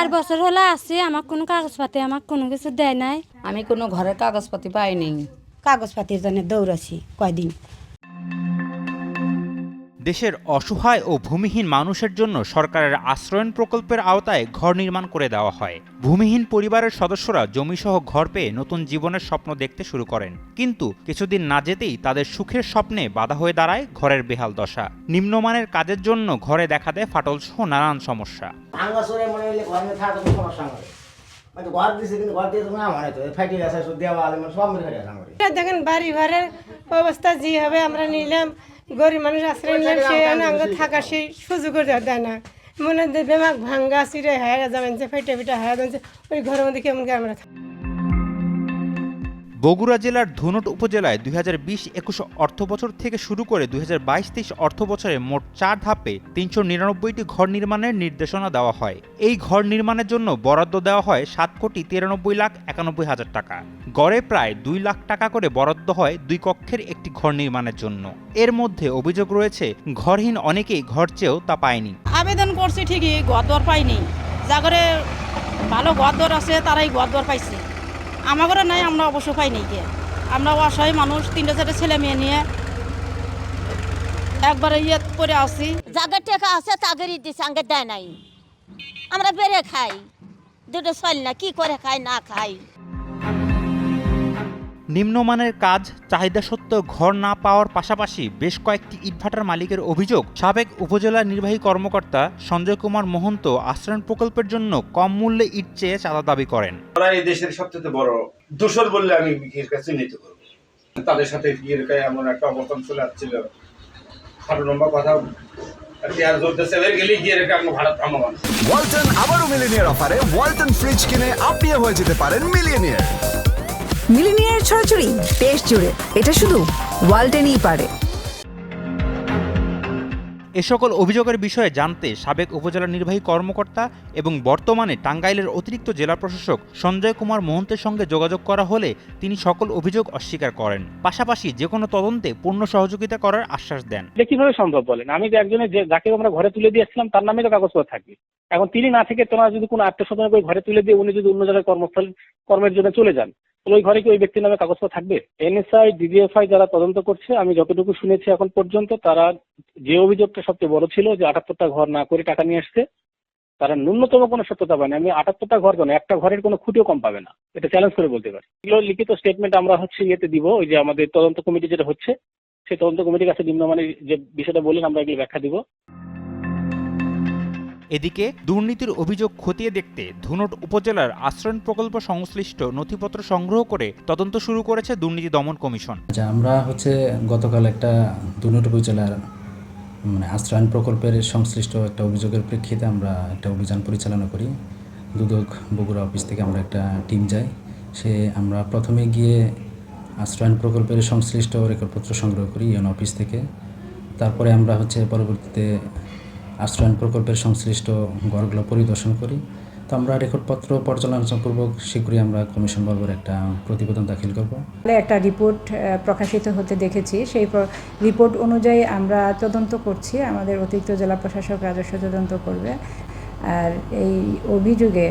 চার বছর হলো আছি আমার কোনো কাগজপাতি আমার কোনো কিছু দেয় নাই আমি কোনো ঘরের কাগজপাতি পাইনি কাগজপাতির জন্য দৌড়াছি কয়দিন দেশের অসহায় ও ভূমিহীন মানুষের জন্য সরকারের আশ্রয়ন প্রকল্পের আওতায় ঘর নির্মাণ করে দেওয়া হয়। ভূমিহীন পরিবারের সদস্যরা জমিসহ ঘর পেয়ে নতুন জীবনের স্বপ্ন দেখতে শুরু করেন। কিন্তু কিছুদিন না যেতেই তাদের সুখের স্বপ্নে বাধা হয়ে দাঁড়ায় ঘরের বেহাল দশা। নিম্নমানের কাজের জন্য ঘরে দেখা দেয় ফাটল সহ নানান সমস্যা। মনে মানে দেখেন বাড়ি ঘরের অবস্থা যে হবে আমরা নিলাম। গরিব মানুষ আশ্রয় নিলাম সে আঙ্গ থাকার সেই সুযোগ দেয় না মনে হয় বেমাক ভাঙ্গা চিরে হায়া যাবেন যে ফেটে ফেটে হায়া যাবেন ওই ঘরের মধ্যে কেমন আমরা থাকি? বগুড়া জেলার ধুনট উপজেলায় দুই হাজার বিশ একুশ অর্থ বছর থেকে শুরু করে দুই হাজার বাইশ তেইশ অর্থ বছরে মোট চার ধাপে তিনশো নিরানব্বইটি ঘর নির্মাণের নির্দেশনা দেওয়া হয়। এই ঘর নির্মাণের জন্য বরাদ্দ দেওয়া হয় সাত কোটি তিরানব্বই লাখ একানব্বই হাজার টাকা। গড়ে প্রায় দুই লাখ টাকা করে বরাদ্দ হয় দুই কক্ষের একটি ঘর নির্মাণের জন্য। এর মধ্যে অভিযোগ রয়েছে, ঘরহীন অনেকেই ঘর চেয়েও তা পায়নি। আবেদন করছি ঠিকই গদর পাইনি। জাগরে ভালো গদর আছে, তারাই গদর পাইছে। আমাগরে নাই, আমরা অবশ্য পাইনি গিয়ে। আমরা অসহায় মানুষ, তিনটা চারটে ছেলে মেয়ে নিয়ে একবারে ইয়ে করে আসি। যাদের টাকা আছে তাদেরই দিছে আগে দেয় নাই। আমরা বেড়ে খাই। দুটো চল না, কি করে খাই না খাই নিম্নমানের কাজ চাহিদা সত্ত্বেও ঘর না পাওয়ার পাশাপাশি বেশ কয়েকটি ইটভাটার মালিকের অভিযোগ। সাবেক উপজেলা নির্বাহী কর্মকর্তা সঞ্জয় কুমার মহন্ত আশ্রয়ণ প্রকল্পের জন্য কম মূল্যে ইট চেয়ে চাঁদা দাবি করেন। এই দেশের সবচেয়ে বড় দোষর বললে আমি চিহ্নিত করব। তাদের সাথে এমন একটা অবস্থান চলে আসছিল। খাটো লম্বা কথা ওয়ালটন আবারও মিলিনিয়ার অফারে ওয়ালটন ফ্রিজ কিনে আপনিও হয়ে যেতে পারেন মিলিয়নিয়ার। মিলিনিয়ার ছড়াছড়ি দেশ জুড়ে। এটা শুধু ওয়ালটেনই পারে। এ সকল অভিযোগের বিষয়ে জানতে সাবেক উপজেলা নির্বাহী কর্মকর্তা এবং বর্তমানে টাঙ্গাইলের অতিরিক্ত জেলা প্রশাসক সঞ্জয় কুমার মোহন্তের সঙ্গে যোগাযোগ করা হলে তিনি সকল অভিযোগ অস্বীকার করেন। পাশাপাশি যে কোনো তদন্তে পূর্ণ সহযোগিতা করার আশ্বাস দেন। কীভাবে সম্ভব বলেন? আমি যে একজনের যে যাকে আমরা ঘরে তুলে দিয়েছিলাম তার নামে তো কাগজপত্র থাকবে। এখন তিনি না থেকে তোমরা যদি কোনো আত্মীয় স্বজন করে ঘরে তুলে দিয়ে উনি যদি অন্য জায়গায় কর্মস্থল কর্মের জন্য চলে যান ওই ঘরে কি ওই ব্যক্তির নামে কাগজপত্র থাকবে? এনএসআই ডিজিএফআই যারা তদন্ত করছে, আমি যতটুকু শুনেছি এখন পর্যন্ত, তারা যে অভিযোগটা সবচেয়ে বড় ছিল যে আটাত্তরটা ঘর না করে টাকা নিয়ে আসছে তারা ন্যূনতম কোনো সত্যতা পায়নি। আমি আটাত্তরটা ঘর কেন? একটা ঘরের কোনো খুঁটিও কম পাবে না। এটা চ্যালেঞ্জ করে বলতে পারি। এগুলো লিখিত স্টেটমেন্ট আমরা হচ্ছে ইয়েতে দিব, ওই যে আমাদের তদন্ত কমিটি যেটা হচ্ছে, সেই তদন্ত কমিটির কাছে নিম্নমানের যে বিষয়টা বললেন, আমরা এগুলো ব্যাখ্যা দিব। এদিকে দুর্নীতির অভিযোগ খতিয়ে দেখতে ধুনট উপজেলার আশ্রয়ণ প্রকল্প সংশ্লিষ্ট নথিপত্র সংগ্রহ করে তদন্ত শুরু করেছে দুর্নীতি দমন কমিশন। আচ্ছা আমরা হচ্ছে গতকাল একটা দুর্নীতি উপজেলার মানে আশ্রয়ণ প্রকল্পের সংশ্লিষ্ট একটা অভিযোগের প্রেক্ষিতে আমরা একটা অভিযান পরিচালনা করি। দুদক বগুড়া অফিস থেকে আমরা একটা টিম যাই। সে আমরা প্রথমে গিয়ে আশ্রয়ণ প্রকল্পের সংশ্লিষ্ট রেকর্ডপত্র সংগ্রহ করি ইউন অফিস থেকে। তারপরে আমরা হচ্ছে পরবর্তীতে আশ্রয়ণ প্রকল্পের সংশ্লিষ্ট ঘরগুলো পরিদর্শন করি। তো আমরা রেকর্ডপত্র পর্যালোচনাপূর্বক শীঘ্রই আমরা কমিশন বরাবর একটা প্রতিবেদন দাখিল করব। একটা রিপোর্ট প্রকাশিত হতে দেখেছি। সেই রিপোর্ট অনুযায়ী আমরা তদন্ত করছি। আমাদের অতিরিক্ত জেলা প্রশাসক রাজস্ব তদন্ত করবে। আর এই অভিযোগে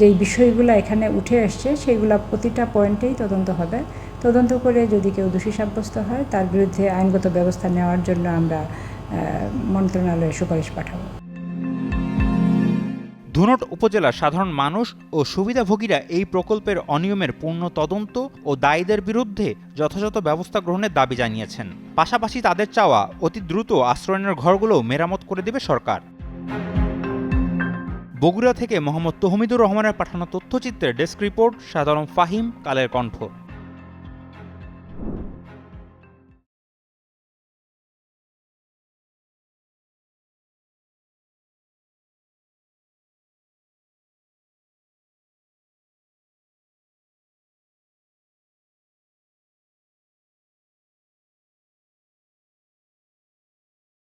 যেই বিষয়গুলো এখানে উঠে আসছে, সেইগুলো প্রতিটা পয়েন্টেই তদন্ত হবে। তদন্ত করে যদি কেউ দোষী সাব্যস্ত হয়, তার বিরুদ্ধে আইনগত ব্যবস্থা নেওয়ার জন্য আমরা মন্ত্রণালয়ে সুপারিশ পাঠাবো। ধুনট উপজেলার সাধারণ মানুষ ও সুবিধাভোগীরা এই প্রকল্পের অনিয়মের পূর্ণ তদন্ত ও দায়ীদের বিরুদ্ধে যথাযথ ব্যবস্থা গ্রহণের দাবি জানিয়েছেন। পাশাপাশি তাদের চাওয়া অতি দ্রুত আশ্রয়নের ঘরগুলো মেরামত করে দেবে সরকার। বগুড়া থেকে মোহাম্মদ তহমিদুর রহমানের পাঠানো তথ্যচিত্রের ডেস্ক রিপোর্ট, সাধারণ ফাহিম, কালের কণ্ঠ।